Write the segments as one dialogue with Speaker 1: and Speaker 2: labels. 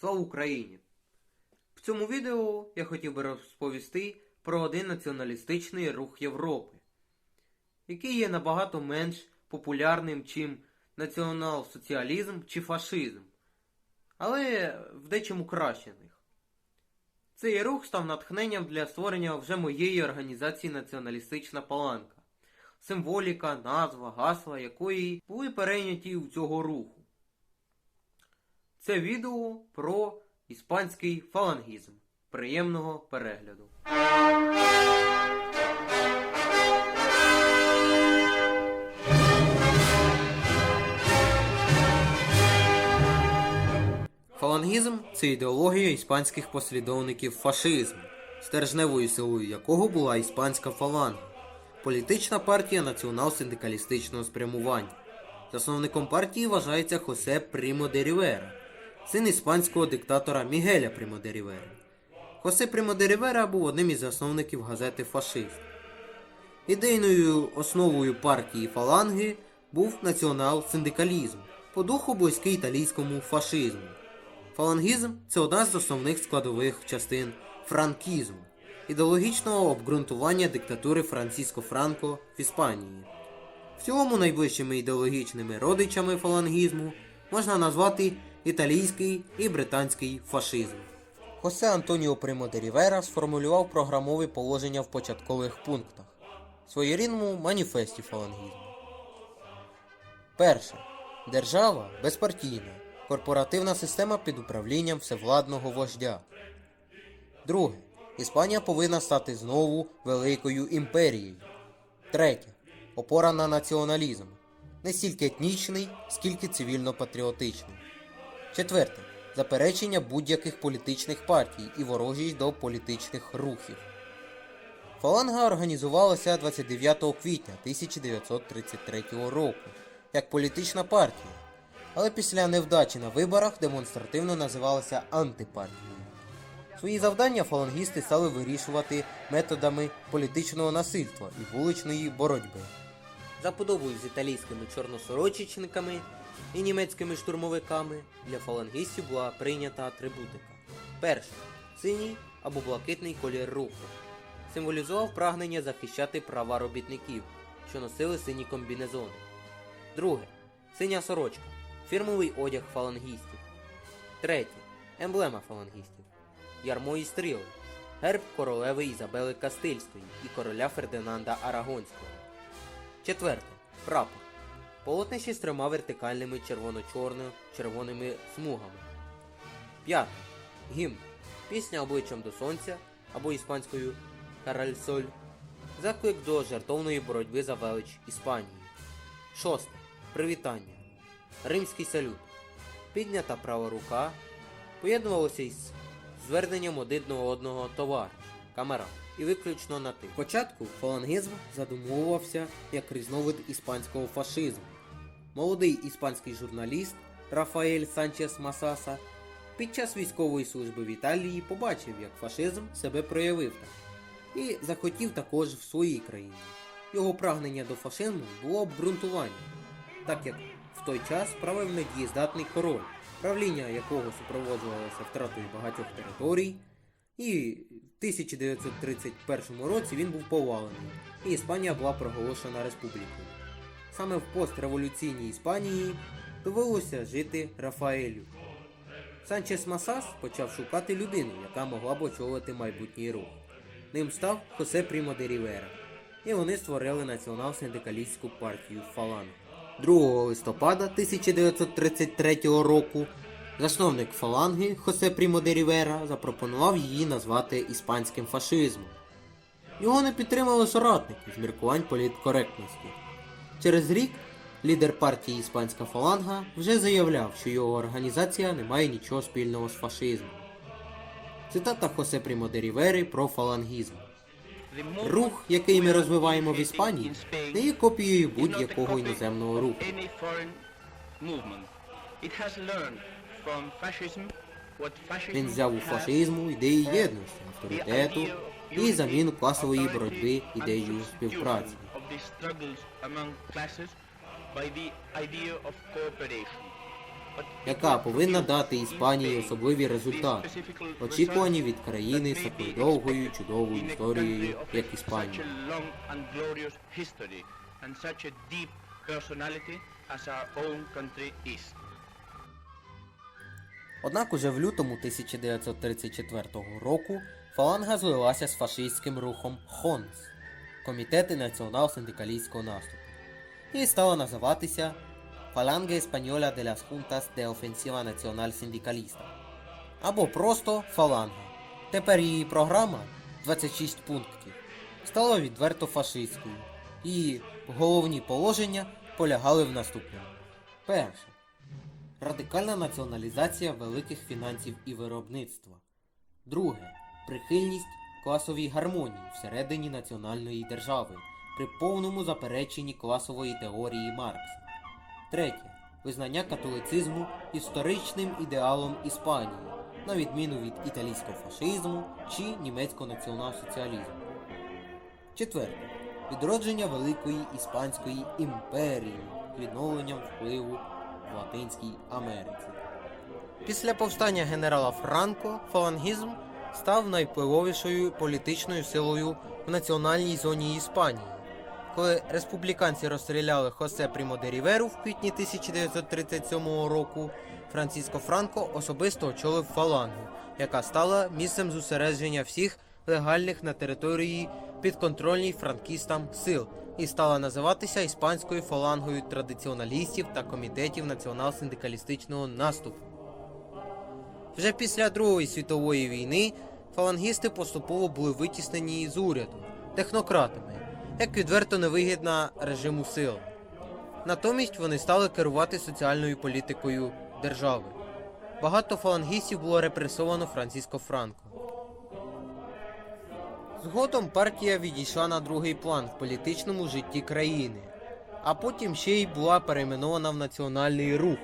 Speaker 1: Слава Україні! В цьому відео я хотів би розповісти про один націоналістичний рух Європи, який є набагато менш популярним, чим націонал-соціалізм чи фашизм, але в дечому краще них. Цей рух став натхненням для створення вже моєї організації Націоналістична Паланка, символіка, назва, гасла якої були перейняті у цього руху. Це відео про іспанський фалангізм. Приємного перегляду. Фалангізм це ідеологія іспанських послідовників фашизму, стержневою силою якого була іспанська фаланга, політична партія націонал-синдикалістичного спрямування. Засновником партії вважається Хосе Прімо де Рівера, син іспанського диктатора Мігеля Прімо де Рівера. Хосе Прімо де Рівера був одним із засновників газети Фашист. Ідейною основою партії фаланги був націонал-синдикалізм, по духу близький італійському фашизму. Фалангізм це одна з основних складових частин франкізму, ідеологічного обґрунтування диктатури Франциско Франко в Іспанії. В цілому найближчими ідеологічними родичами фалангізму можна назвати італійський і британський фашизм. Хосе Антоніо Примо де Рівера сформулював програмові положення в початкових пунктах своєрідному маніфесті фалангізму. Перше. Держава безпартійна, корпоративна система під управлінням всевладного вождя. Друге. Іспанія повинна стати знову великою імперією. Третє. Опора на націоналізм. Не стільки етнічний, скільки цивільно-патріотичний. Четверте. Заперечення будь-яких політичних партій і ворожість до політичних рухів. Фаланга організувалася 29 квітня 1933 року як політична партія, але після невдачі на виборах демонстративно називалася антипартією. Свої завдання фалангісти стали вирішувати методами політичного насильства і вуличної боротьби. За подобою з італійськими чорносорочечниками і німецькими штурмовиками для фалангістів була прийнята атрибутика. Перше синій або блакитний колір руху. Символізував прагнення захищати права робітників, що носили сині комбінезони. Друге синя сорочка. Фірмовий одяг фалангістів. Третє емблема фалангістів. Ярмо і стріли. Герб королеви Ізабели Кастильської і короля Фердинанда Арагонського. Четверте. Прапор. Полотнище з трьома вертикальними червоно-чорно-червоними смугами. П'яте. Гімн. Пісня обличчям до сонця або іспанською Каральсоль. Заклик до жертовної боротьби за велич Іспанії. Шосте. Привітання. Римський салют. Піднята права рука поєднувалося із зверненням один до одного товариш, камера, і виключно на ти. Спочатку фалангізм задумувався як різновид іспанського фашизму. Молодий іспанський журналіст Рафаель Санчес Масаса під час військової служби в Італії побачив, як фашизм себе проявив там, і захотів також в своїй країні. Його прагнення до фашизму було обґрунтуванням, так як в той час правив недієздатний король, правління якого супроводжувалося втратою багатьох територій, і в 1931 році він був повалений, і Іспанія була проголошена республікою. Саме в постреволюційній Іспанії довелося жити Рафаелю. Санчес Масас почав шукати людину, яка могла б очолити майбутній рух. Ним став Хосе Прімо де Рівера, і вони створили націонал-синдикалістську партію Фаланг. 2 листопада 1933 року засновник фаланги Хосе Прімо де Рівера запропонував її назвати іспанським фашизмом. Його не підтримали соратники з міркувань політкоректності. Через рік лідер партії Іспанська фаланга вже заявляв, що його організація не має нічого спільного з фашизмом. Цитата Хосе Прімо Рівери про фалангізм. Рух, який ми розвиваємо в Іспанії, не є копією будь-якого іноземного руху. Він взяв у фашизму ідеї єдності, авторитету і заміну класової боротьби ідеєю співпраці. Яка повинна дати Іспанії особливі результати, очікувані від країни з такою довгою чудовою історією, як Іспанія. Однак уже в лютому 1934 року фаланга злилася з фашистським рухом ХОНС Комітети націонал-синдикалістського наступу і стала називатися Falange Española de las Juntas de Ofensiva Nacional Sindicalista або просто Фаланга. Тепер її програма 26 пунктів стала відверто фашистською. Її головні положення полягали в наступному. Перше. Радикальна націоналізація великих фінансів і виробництва. Друге. Прихильність класовій гармонії всередині національної держави при повному запереченні класової теорії Маркса. Третє. Визнання католицизму історичним ідеалом Іспанії, на відміну від італійського фашизму чи німецького націонал-соціалізму. Четверте. Відродження Великої Іспанської імперії відновленням впливу в Латинській Америці. Після повстання генерала Франко фалангізм став найвпливовішою політичною силою в національній зоні Іспанії. Коли республіканці розстріляли Хосе Прімо де Ріверу в квітні 1937 року, Франциско Франко особисто очолив фалангу, яка стала місцем зосередження всіх легальних на території підконтрольній франкістам сил і стала називатися іспанською фалангою традиціоналістів та комітетів націонал-синдикалістичного наступу. Вже після Другої світової війни фалангісти поступово були витіснені з уряду технократами, як відверто невигідна режиму сил. Натомість вони стали керувати соціальною політикою держави. Багато фалангістів було репресовано Франциско Франко. Згодом партія відійшла на другий план в політичному житті країни, а потім ще й була перейменована в національний рух.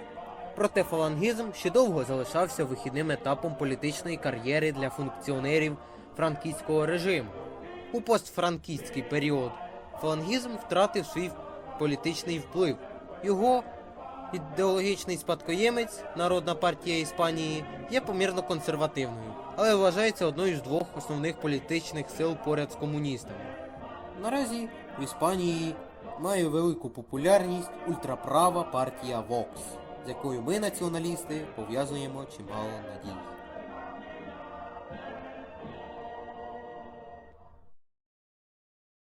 Speaker 1: Проте фалангізм ще довго залишався вихідним етапом політичної кар'єри для функціонерів франкістського режиму. У постфранкістський період фалангізм втратив свій політичний вплив. Його ідеологічний спадкоємець, Народна партія Іспанії, є помірно консервативною, але вважається одною з двох основних політичних сил поряд з комуністами. Наразі в Іспанії має велику популярність ультраправа партія Vox, з якою ми, націоналісти, пов'язуємо чимало надій.